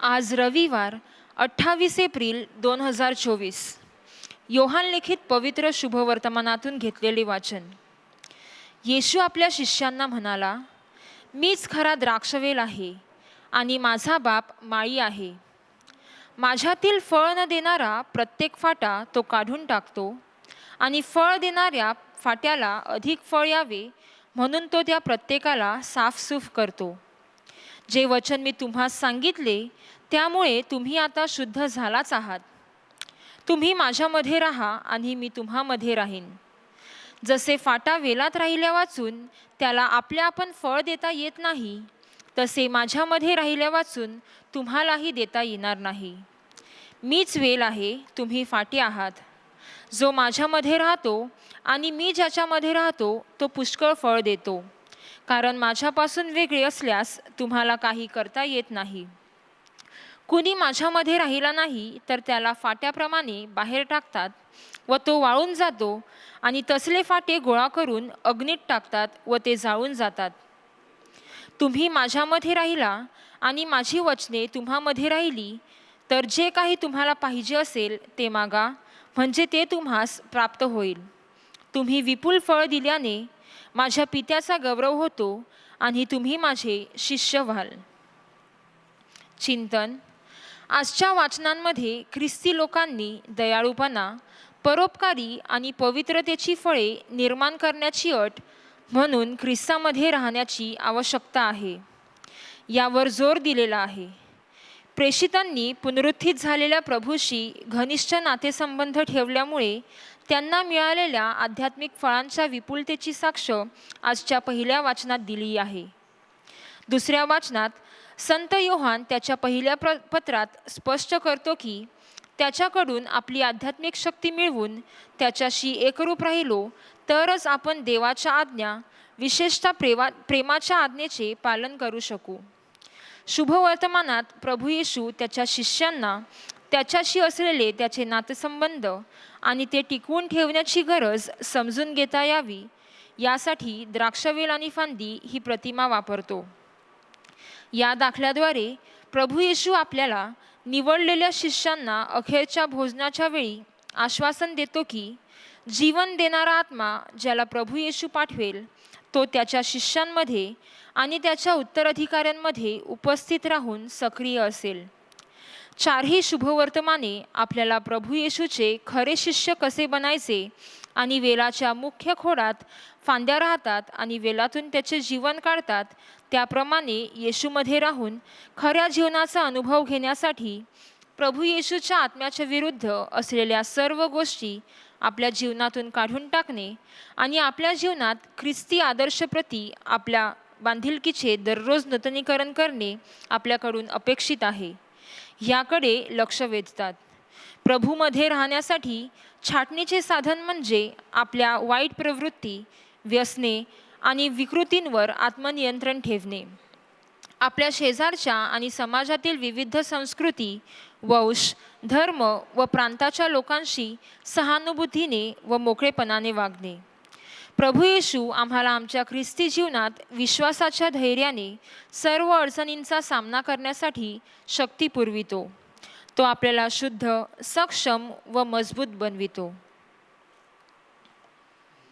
आज रविवार अठ्ठावीस एप्रिल दोन हजार चोवीस. योहान लिखित पवित्र शुभवर्तमानातून घेतलेले वाचन. येशू आपल्या शिष्यांना म्हणाला मीच खरा द्राक्षवेल आहे आणि माझा बाप माळी आहे. माझ्यातील फळ न देणारा प्रत्येक फाटा तो काढून टाकतो आणि फळ देणाऱ्या फाट्याला अधिक फळ यावे म्हणून तो त्या प्रत्येकाला साफसूफ करतो. जे वचन मी तुम्हास सांगितले त्यामुळे तुम्ही आता शुद्ध झालाच आहात. तुम्ही माझ्यामध्ये राहा आणि मी तुम्हामध्ये राहीन. जसे फाटा वेलात राहिल्या वाचून त्याला आपल्या आपण फळ देता येत नाही तसे माझ्यामध्ये राहिल्या वाचून तुम्हालाही देता येणार नाही. मीच वेल आहे तुम्ही फाटे आहात. जो माझ्यामध्ये राहतो आणि मी ज्याच्यामध्ये राहतो तो पुष्कळ फळ देतो. कारण माझ्यापासून वेगळे असल्यास तुम्हाला काही करता येत नाही. कुणी माझ्यामध्ये राहिला नाही तर त्याला फाट्याप्रमाणे बाहेर टाकतात व तो वाळून जातो आणि तसले फाटे गोळा करून अग्नीत टाकतात व ते जाळून जातात. तुम्ही माझ्यामध्ये राहिला आणि माझी वचने तुम्हामध्ये राहिली तर जे काही तुम्हाला पाहिजे असेल ते मागा म्हणजे ते तुम्हास प्राप्त होईल. तुम्ही विपुल फळ दिल्याने माझ्या पित्याचा गौरव होतो आणि तुम्ही माझे शिष्य व्हाल. चिंतन. आजच्या वाचनांमध्ये ख्रिस्ती लोकांनी दयाळूपणा परोपकारी आणि पवित्रतेची फळे निर्माण करण्याची अट म्हणून ख्रिस्तामध्ये राहण्याची आवश्यकता आहे. यावर जोर दिलेला आहे. प्रेषितांनी पुनरुत्थित झालेल्या प्रभूशी घनिष्ठ नातेसंबंध ठेवल्यामुळे त्यांना मिळालेल्या आध्यात्मिक फळांच्या विपुलतेची साक्ष आजच्या पहिल्या वाचनात दिली आहे. दुसऱ्या वाचनात संत योहान त्याच्या पहिल्या प्र पत्रात स्पष्ट करतो की त्याच्याकडून आपली आध्यात्मिक शक्ती मिळवून त्याच्याशी एकरूप राहिलो तरच आपण देवाच्या आज्ञा विशेषतः प्रेमा प्रेमाच्या आज्ञेचे पालन करू शकू. शुभवर्तमानात प्रभू येशू त्याच्या शिष्यांना त्याच्याशी असलेले त्याचे नातेसंबंध आणि ते टिकवून ठेवण्याची गरज समजून घेता यावी. यासाठी द्राक्षवेल आणि फांदी ही प्रतिमा वापरतो. या दाखल्याद्वारे प्रभू येशू आपल्याला निवडलेल्या शिष्यांना अखेरच्या भोजनाच्या वेळी आश्वासन देतो की जीवन देणारा आत्मा ज्याला प्रभू येशू पाठवेल तो त्याच्या शिष्यांमध्ये आणि त्याच्या उत्तराधिकाऱ्यांमध्ये उपस्थित राहून सक्रिय असेल. चारही शुभवर्तमाने आपल्याला प्रभू येशूचे खरे शिष्य कसे बनायचे आणि वेलाच्या मुख्य खोडात फांद्या राहतात आणि वेलातून त्याचे जीवन काढतात त्याप्रमाणे येशूमध्ये राहून खऱ्या जीवनाचा अनुभव घेण्यासाठी प्रभू येशूच्या आत्म्याच्या विरुद्ध असलेल्या सर्व गोष्टी आपल्या जीवनातून काढून टाकणे आणि आपल्या जीवनात ख्रिस्ती आदर्शप्रती आपल्या बांधिलकीचे दररोज नूतनीकरण करणे आपल्याकडून अपेक्षित आहे. ह्याकडे लक्ष वेधतात. प्रभूमध्ये राहण्यासाठी छाटणीचे साधन म्हणजे आपल्या वाईट प्रवृत्ती व्यसने आणि विकृतींवर आत्मनियंत्रण ठेवणे. आपल्या शेजारच्या आणि समाजातील विविध संस्कृती वंश धर्म व प्रांताच्या लोकांशी सहानुभूतीने व मोकळेपणाने वागणे. प्रभू येशू आम्हाला आमच्या ख्रिस्ती जीवनात विश्वासाच्या धैर्याने सर्व अडचणींचा सामना करण्यासाठी शक्ती पुरवितो. तो आपल्याला शुद्ध सक्षम व मजबूत बनवितो.